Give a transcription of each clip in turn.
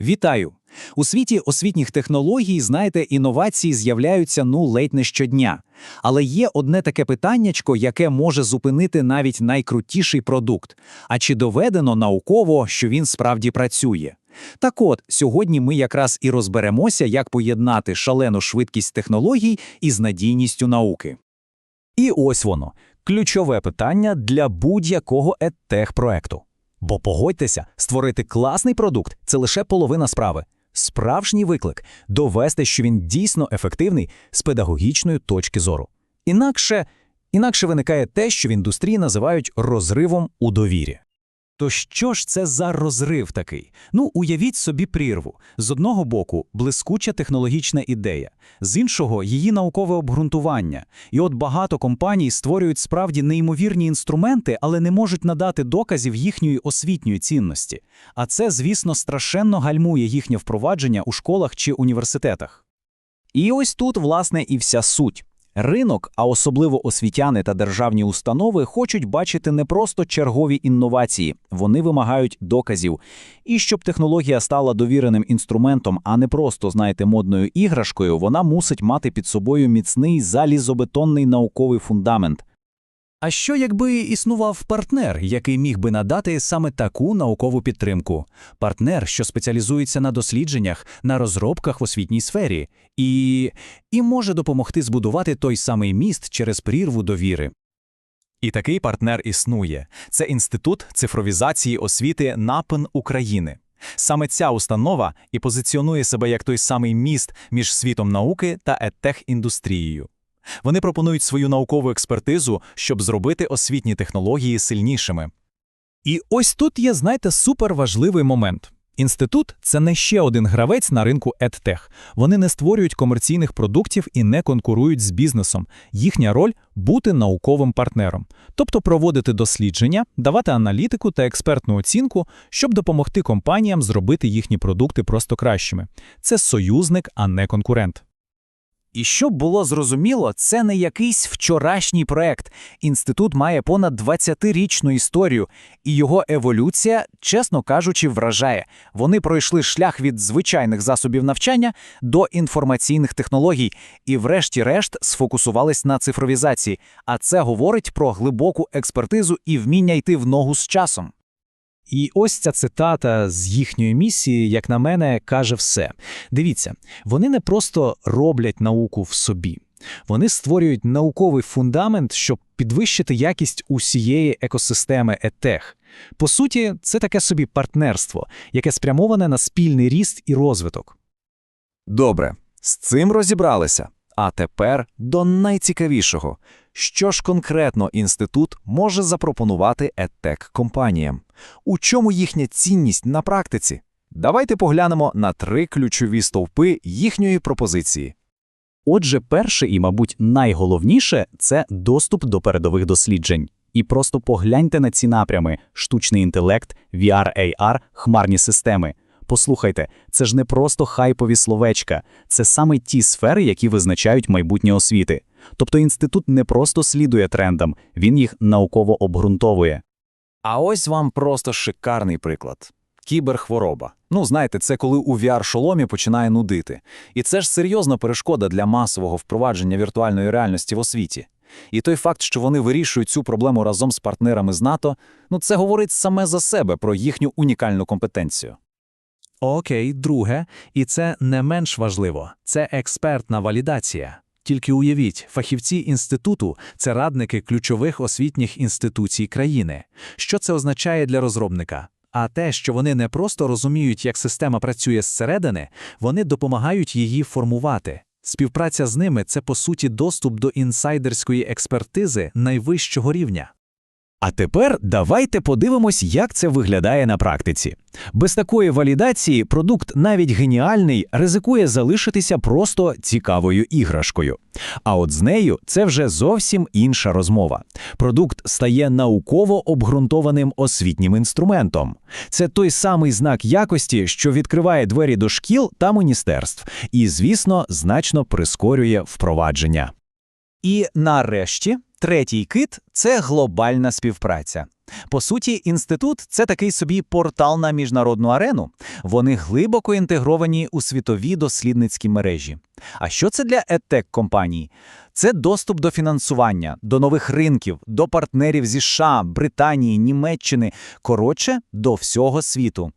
Вітаю! У світі освітніх технологій, знаєте, інновації з'являються ну ледь не щодня. Але є одне таке питаннячко, яке може зупинити навіть найкрутіший продукт. А чи доведено науково, що він справді працює? Так от, сьогодні ми якраз і розберемося, як поєднати шалену швидкість технологій із надійністю науки. І ось воно ключове питання для будь-якого едтех-проекту. Бо погодьтеся, створити класний продукт це лише половина справи. Справжній виклик довести, що він дійсно ефективний з педагогічної точки зору. Інакше, інакше виникає те, що в індустрії називають розривом у довірі. То що ж це за розрив такий? Ну, уявіть собі прірву. З одного боку, блискуча технологічна ідея, з іншого її наукове обґрунтування. І от багато компаній створюють справді неймовірні інструменти, але не можуть надати доказів їхньої освітньої цінності. А це, звісно, страшенно гальмує їхнє впровадження у школах чи університетах. І ось тут, власне, і вся суть. Ринок, а особливо освітяни та державні установи, хочуть бачити не просто чергові інновації, вони вимагають доказів. І щоб технологія стала довіреним інструментом, а не просто, знаєте, модною іграшкою, вона мусить мати під собою міцний залізобетонний науковий фундамент. А що якби існував партнер, який міг би надати саме таку наукову підтримку? Партнер, що спеціалізується на дослідженнях, на розробках в освітній сфері, і, і може допомогти збудувати той самий міст через прірву довіри. І такий партнер існує. Це Інститут цифровізації освіти НАПН України. Саме ця установа і позиціонує себе як той самий міст між світом науки та едтех-індустрією. Вони пропонують свою наукову експертизу, щоб зробити освітні технології сильнішими. І ось тут є, знаєте, суперважливий момент. Інститут це не ще один гравець на ринку EdTech. Вони не створюють комерційних продуктів і не конкурують з бізнесом. Їхня роль бути науковим партнером, тобто проводити дослідження, давати аналітику та експертну оцінку, щоб допомогти компаніям зробити їхні продукти просто кращими. Це союзник, а не конкурент. І щоб було зрозуміло, це не якийсь вчорашній проект. Інститут має понад 20-річну історію, і його еволюція, чесно кажучи, вражає. Вони пройшли шлях від звичайних засобів навчання до інформаційних технологій і, врешті-решт, сфокусувались на цифровізації. А це говорить про глибоку експертизу і вміння йти в ногу з часом. І ось ця цитата з їхньої місії, як на мене, каже все. Дивіться, вони не просто роблять науку в собі, вони створюють науковий фундамент, щоб підвищити якість усієї екосистеми ЕТЕХ. По суті, це таке собі партнерство, яке спрямоване на спільний ріст і розвиток. Добре, з цим розібралися. А тепер до найцікавішого. Що ж конкретно інститут може запропонувати еттек-компаніям? У чому їхня цінність на практиці? Давайте поглянемо на три ключові стовпи їхньої пропозиції. Отже, перше і, мабуть, найголовніше це доступ до передових досліджень. І просто погляньте на ці напрями: штучний інтелект, VR, AR, хмарні системи. Послухайте, це ж не просто хайпові словечка, це саме ті сфери, які визначають майбутнє освіти. Тобто інститут не просто слідує трендам, він їх науково обґрунтовує. А ось вам просто шикарний приклад. Кіберхвороба. Ну, знаєте, це коли у VR-шоломі починає нудити. І це ж серйозна перешкода для масового впровадження віртуальної реальності в освіті. І той факт, що вони вирішують цю проблему разом з партнерами з НАТО, ну це говорить саме за себе про їхню унікальну компетенцію. Окей, друге, і це не менш важливо це експертна валідація. Тільки уявіть, фахівці інституту це радники ключових освітніх інституцій країни. Що це означає для розробника? А те, що вони не просто розуміють, як система працює зсередини, вони допомагають її формувати. Співпраця з ними це по суті доступ до інсайдерської експертизи найвищого рівня. А тепер давайте подивимось, як це виглядає на практиці. Без такої валідації продукт, навіть геніальний, ризикує залишитися просто цікавою іграшкою. А от з нею це вже зовсім інша розмова. Продукт стає науково обґрунтованим освітнім інструментом. Це той самий знак якості, що відкриває двері до шкіл та міністерств, і, звісно, значно прискорює впровадження. І нарешті Третій кит це глобальна співпраця. По суті, інститут це такий собі портал на міжнародну арену. Вони глибоко інтегровані у світові дослідницькі мережі. А що це для едтек компаній? Це доступ до фінансування, до нових ринків, до партнерів зі США, Британії, Німеччини, коротше, до всього світу.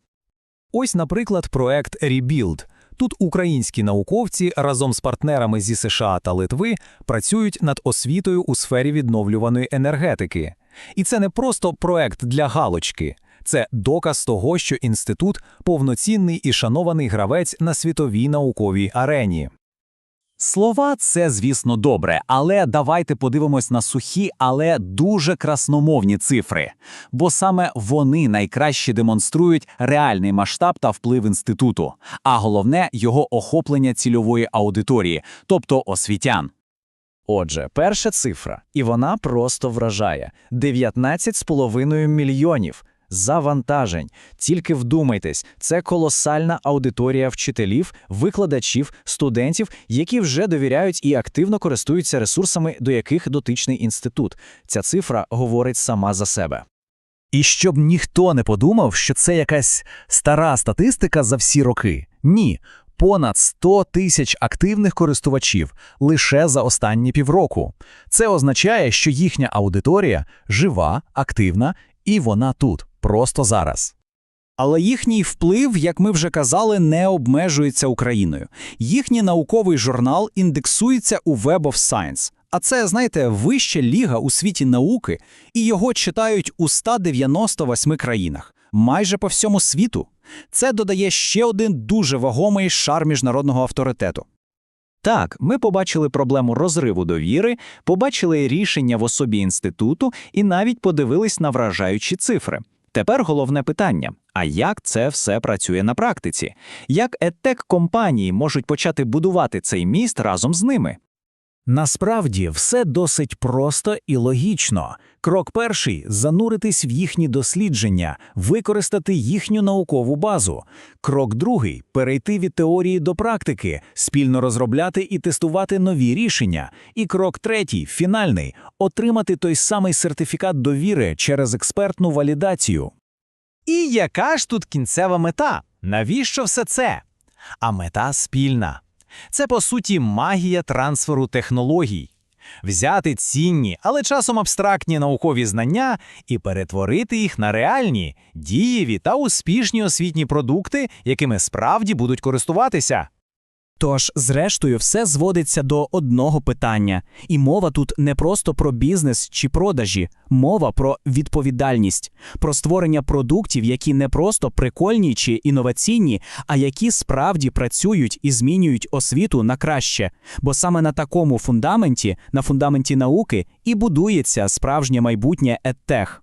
Ось, наприклад, проект Rebuild. Тут українські науковці разом з партнерами зі США та Литви працюють над освітою у сфері відновлюваної енергетики. І це не просто проект для галочки, це доказ того, що інститут повноцінний і шанований гравець на світовій науковій арені. Слова це, звісно, добре, але давайте подивимось на сухі, але дуже красномовні цифри. Бо саме вони найкраще демонструють реальний масштаб та вплив інституту, а головне його охоплення цільової аудиторії, тобто освітян. Отже, перша цифра, і вона просто вражає: 19,5 мільйонів завантажень. Тільки вдумайтесь, це колосальна аудиторія вчителів, викладачів, студентів, які вже довіряють і активно користуються ресурсами, до яких дотичний інститут. Ця цифра говорить сама за себе. І щоб ніхто не подумав, що це якась стара статистика за всі роки. Ні, понад 100 тисяч активних користувачів лише за останні півроку. Це означає, що їхня аудиторія жива, активна, і вона тут, просто зараз. Але їхній вплив, як ми вже казали, не обмежується Україною. Їхній науковий журнал індексується у Web of Science. А це, знаєте, вища ліга у світі науки, і його читають у 198 країнах, майже по всьому світу. Це додає ще один дуже вагомий шар міжнародного авторитету. Так, ми побачили проблему розриву довіри, побачили рішення в особі інституту і навіть подивились на вражаючі цифри. Тепер головне питання: а як це все працює на практиці? Як едтек компанії можуть почати будувати цей міст разом з ними? Насправді все досить просто і логічно. Крок перший зануритись в їхні дослідження, використати їхню наукову базу. Крок другий перейти від теорії до практики, спільно розробляти і тестувати нові рішення. І крок третій фінальний отримати той самий сертифікат довіри через експертну валідацію. І яка ж тут кінцева мета? Навіщо все це? А мета спільна. Це, по суті, магія трансферу технологій. Взяти цінні, але часом абстрактні наукові знання і перетворити їх на реальні, дієві та успішні освітні продукти, якими справді будуть користуватися. Тож, зрештою, все зводиться до одного питання, і мова тут не просто про бізнес чи продажі, мова про відповідальність, про створення продуктів, які не просто прикольні чи інноваційні, а які справді працюють і змінюють освіту на краще. Бо саме на такому фундаменті, на фундаменті науки, і будується справжнє майбутнє едтех.